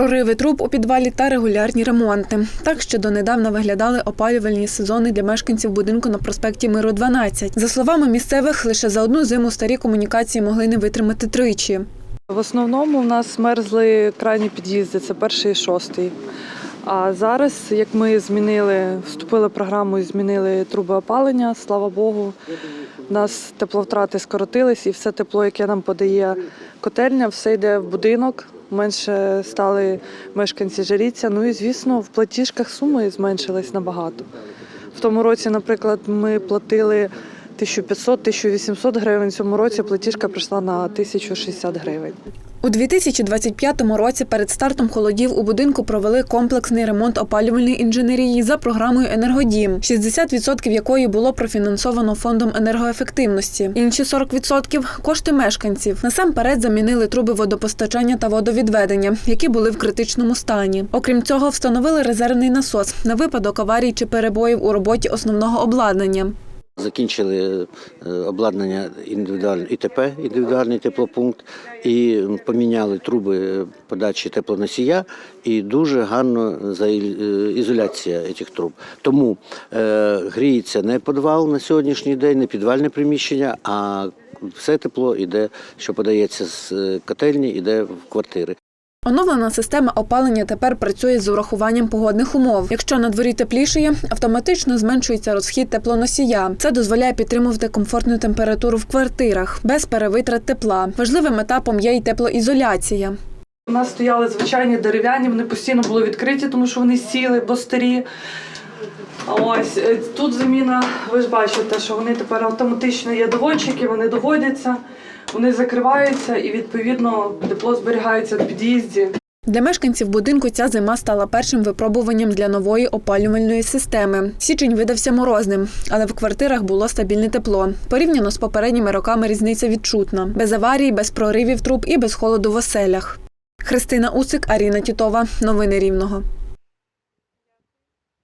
Прориви труб у підвалі та регулярні ремонти. Так ще донедавна виглядали опалювальні сезони для мешканців будинку на проспекті Миру 12. За словами місцевих, лише за одну зиму старі комунікації могли не витримати тричі. В основному в нас мерзли крайні під'їзди, це перший і шостий. А зараз, як ми змінили, вступили в програму і змінили труби опалення, слава Богу, у нас тепловтрати скоротились і все тепло, яке нам подає котельня, все йде в будинок. Менше стали мешканці жаріться. Ну і звісно, в платіжках суми зменшились набагато. В тому році, наприклад, ми платили 1500-1800 гривень. Цьому році платіжка прийшла на 1060 гривень. У 2025 році перед стартом холодів у будинку провели комплексний ремонт опалювальної інженерії за програмою Енергодім, 60% якої було профінансовано фондом енергоефективності. Інші 40% – кошти мешканців. Насамперед замінили труби водопостачання та водовідведення, які були в критичному стані. Окрім цього, встановили резервний насос на випадок аварій чи перебоїв у роботі основного обладнання. Закінчили е, обладнання ІТП, індивідуальний теплопункт, і поміняли труби подачі теплоносія, і дуже гарно ізоляція цих труб. Тому е, гріється не підвал на сьогоднішній день, не підвальне приміщення, а все тепло йде, що подається з е, котельні, йде в квартири. Оновлена система опалення тепер працює з урахуванням погодних умов. Якщо на дворі теплішає, автоматично зменшується розхід теплоносія. Це дозволяє підтримувати комфортну температуру в квартирах без перевитрат тепла. Важливим етапом є й теплоізоляція. У нас стояли звичайні дерев'яні, вони постійно були відкриті, тому що вони сіли, бо старі. Ось е, тут заміна, ви ж бачите, що вони тепер автоматично є доводчики, вони доводяться, вони закриваються і відповідно тепло зберігається в під'їзді. Для мешканців будинку ця зима стала першим випробуванням для нової опалювальної системи. Січень видався морозним, але в квартирах було стабільне тепло. Порівняно з попередніми роками різниця відчутна: без аварій, без проривів труб і без холоду в оселях. Христина Усик, Аріна Тітова. Новини Рівного.